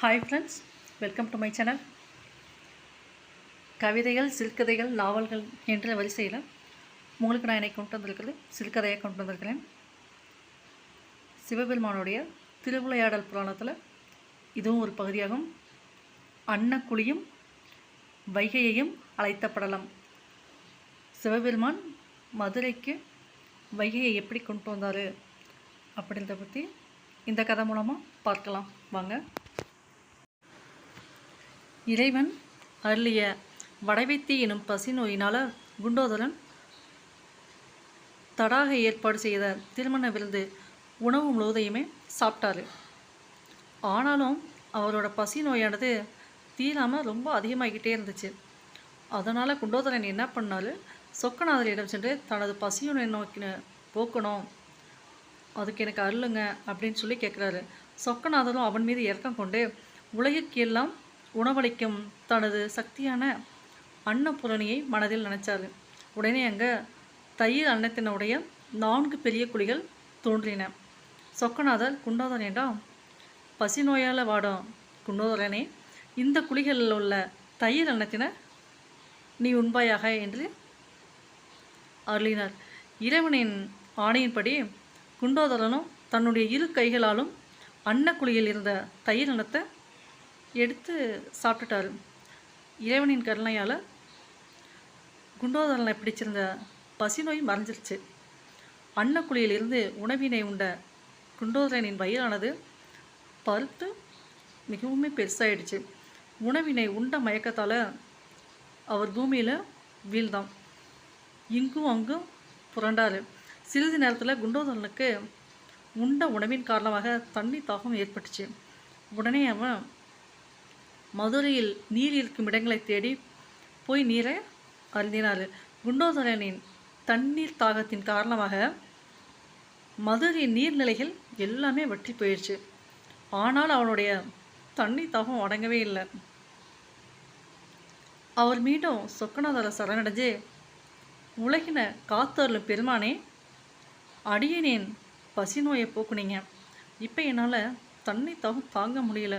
Hi friends welcome to my channel கவிதைகள் சிறுகதைகள் நாவல்கள் என்ற வரிசையில் உங்களுக்கு நான் என்னை கொண்டு வந்திருக்கிறது சிறுகதையை கொண்டு வந்திருக்கிறேன். சிவபெருமானுடைய திருவிளையாடல் புராணத்தில் இதுவும் ஒரு பகுதியாகும். அன்னக்குழியும் வைகையையும் அழைத்தப்படலாம் சிவபெருமான் மதுரைக்கு வைகையை எப்படி கொண்டு வந்தார் அப்படின்றத பற்றி இந்த கதை மூலமாக பார்க்கலாம். வாங்க. இறைவன் அருளிய வடவைத்தி எனும் பசி நோயினால் குண்டோதரன் தடாக ஏற்பாடு செய்த திருமண விருந்து உணவு முழுவதையுமே சாப்பிட்டாரு. ஆனாலும் அவரோட பசி நோயானது தீராமல் ரொம்ப அதிகமாகிக்கிட்டே இருந்துச்சு. அதனால் குண்டோதரன் என்ன பண்ணாரு? சொக்கநாதரிடம் சென்று தனது பசியுனை நோக்கி போக்கணும் அதுக்கு எனக்கு அருளுங்க அப்படின்னு சொல்லி கேட்குறாரு சொக்கநாதரும் அவன் மீது இரக்கம் கொண்டு உலகிற்கு எல்லாம் உணவளிக்கும் தனது சக்தியான அன்னபூரணியை மனதில் நினைச்சார் உடனே அங்கே தயிர் அன்னத்தினுடைய நான்கு பெரிய குழிகள் தோன்றின. சொக்கநாதர் குண்டோதரனிடம் பசி நோயால் வாடும் குண்டோதரனே. இந்த குழிகளில் உள்ள தயிர் அன்னத்தின நீ உண்பாயாக என்று அருளினார். இறைவனின் ஆணையின்படி குண்டோதரனும் தன்னுடைய இரு கைகளாலும் அன்னக்குழியில் இருந்த தயிர் அன்னத்தை எடுத்து சாப்பிட்டுட்டாரு. இறைவனின் கருணையால் குண்டோதரனை பிடிச்சிருந்த பசி நோய் மறைஞ்சிருச்சு. அன்னக்குழியிலிருந்து உணவினை உண்ட குண்டோதரனின் வயிறானது பருத்து மிகவும் பெருசாயிடுச்சு. உணவினை உண்ட மயக்கத்தால் அவர் பூமியில் வீழ்ந்தான். இங்கும் அங்கும் புரண்டாரு. சிறிது நேரத்தில் குண்டோதரனுக்கு உண்ட உணவின் காரணமாக தண்ணி தாகம் ஏற்பட்டுச்சு. உடனே அவன் மதுரையில் நீர் இருக்கும் இடங்களை தேடி போய் நீரை அருந்தினார். குண்டோதரனின் தண்ணீர் தாகத்தின் காரணமாக மதுரையின் நீர்நிலைகள் எல்லாமே வற்றி போயிடுச்சு ஆனால் அவனுடைய தண்ணி தாகம் அடங்கவே இல்லை. அவர் மீண்டும் சொக்கநாதர சரணடைஞ்சு உலகின காத்தருளும் பெருமானே அடியனேன் பசி நோயை போக்குனீங்க. இப்போ என்னால் தண்ணி தாகம் தாங்க முடியல.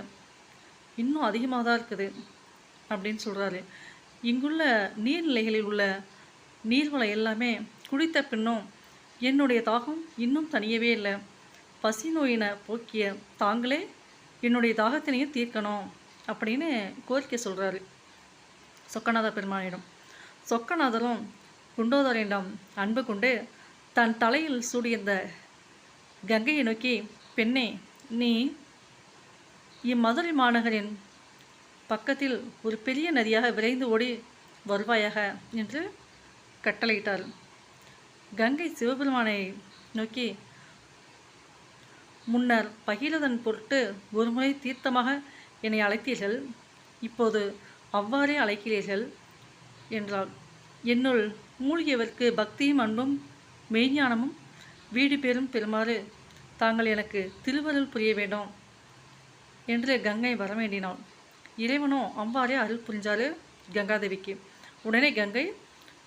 இன்னும் அதிகமாக தான் இருக்குது அப்படின்னு சொல்கிறாரு இங்குள்ள நீர்நிலைகளில் உள்ள நீர்வளம் எல்லாமே குடித்த பின்னும் என்னுடைய தாகம் இன்னும் தனியவே இல்லை. பசி நோயினை போக்கிய தாங்களே என்னுடைய தாகத்தினையும் தீர்க்கணும் அப்படின்னு கோரிக்கை சொல்கிறாரு சொக்கநாத பெருமானிடம். சொக்கநாதரும் குண்டோதரிடம் அன்பு கொண்டு தன் தலையில் சூடியிருந்த கங்கையை நோக்கி பெண்ணே நீ இம்மதுரை மாநகரின் பக்கத்தில் ஒரு பெரிய நதியாக விரைந்து ஓடி வருவாயாக என்று கட்டளையிட்டார். கங்கை சிவபெருமானை நோக்கி முன்னர் பகிரதன் பொருட்டு ஒருமுறை தீர்த்தமாக என்னை அழைத்தீர்கள். இப்போது அவ்வாறே அழைக்கிறீர்கள் என்றாள். என்னுள் மூழ்கியவர்க்கு பக்தியும் அன்பும் மெய்ஞானமும் வீடு பேரும் பெறுமாறு தாங்கள் எனக்கு திருவருள் புரிய வேண்டும். என்று கங்கை வர வேண்டினாள் இறைவனோ அவ்வாறே அருள் புரிஞ்சாரு கங்காதேவிக்கு. உடனே கங்கை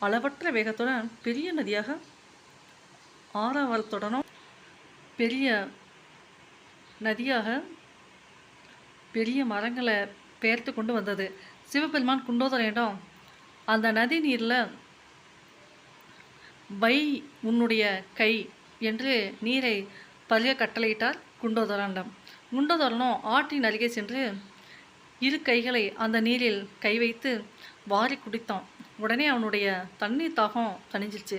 அளவற்ற வேகத்துடன் பெரிய நதியாக ஆறாவரத்துடனும் பெரிய நதியாக பெரிய மரங்களை பெயர்த்து கொண்டு வந்தது. சிவபெருமான் குண்டோதரனிடம் அந்த நதி நீரில் வை உன்னுடைய கை என்று நீரை பழைய கட்டளையிட்டார் குண்டோதரனிடம். குண்டோதரனும் ஆற்றின் அருகே சென்று இரு கைகளை அந்த நீரில் கை வைத்து வாரி குடித்தான். உடனே அவனுடைய தண்ணீர் தாகம் தணிஞ்சிருச்சு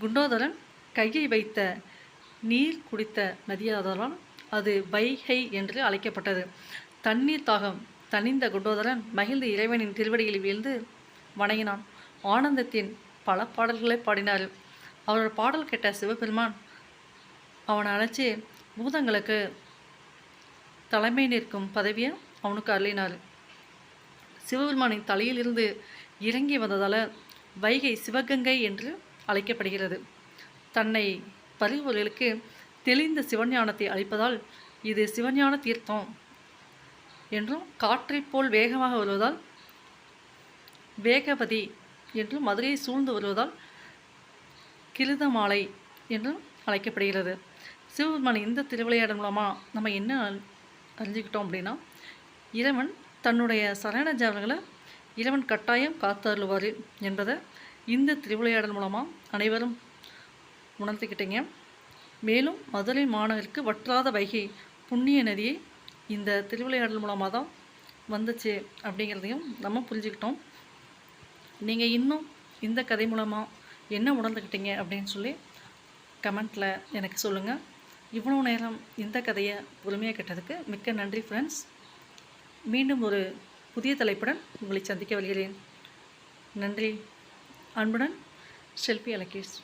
குண்டோதரன் கையை வைத்த நீர் குடித்த நதியாதலால் அது வைகை என்று அழைக்கப்பட்டது. தண்ணீர் தாகம் தணிந்த குண்டோதரன் மகிழ்ந்து இறைவனின் திருவடியில் வீழ்ந்து வணங்கினான். ஆனந்தத்தின் பல பாடல்களை பாடினார். அவரோட பாடல் கேட்ட சிவபெருமான் அவனை அழைச்சி பூதங்களுக்கு தலைமை நிற்கும் பதவியை அவனுக்கு அருளினார். சிவபெருமானின் தலையிலிருந்து இறங்கி வந்ததால் வைகை சிவகங்கை என்று அழைக்கப்படுகிறது. தன்னை பறிவுகளுக்கு தெளிந்த சிவஞானத்தை அளிப்பதால் இது சிவஞான தீர்த்தம் என்றும் காற்றைப் போல் வேகமாக வருவதால் வேகவதி என்றும் மதுரையை சூழ்ந்து வருவதால் கிருதமாலை என்றும் அழைக்கப்படுகிறது. சிவபெருமான் இந்த திருவிளையாடல் மூலமாக நம்ம என்ன அறிஞ்சுக்கிட்டோம் அப்படின்னா இறைவன் தன்னுடைய சரண ஜாவல்களை இறைவன் கட்டாயம் காத்தருள்வார் என்பதை இந்த திருவிளையாடல் மூலமாக அனைவரும் உணர்ந்துக்கிட்டீங்க மேலும் மதுரை மாணவருக்கு வற்றாத வைகை புண்ணிய நதியை இந்த திருவிளையாடல் மூலமாக தான் வந்துச்சு அப்படிங்கிறதையும் நம்ம புரிஞ்சுக்கிட்டோம். நீங்கள் இன்னும் இந்த கதை மூலமாக என்ன உணர்ந்துக்கிட்டீங்க அப்படின்னு சொல்லி கமெண்ட்டில் எனக்கு சொல்லுங்கள் இவ்வளோ நேரம் இந்த கதையை பொறுமையாக கேட்டதுக்கு மிக்க நன்றி ஃப்ரெண்ட்ஸ் மீண்டும் ஒரு புதிய தலைப்புடன் உங்களை சந்திக்க வருகிறேன். நன்றி. அன்புடன் செல்பி அலகேஷ்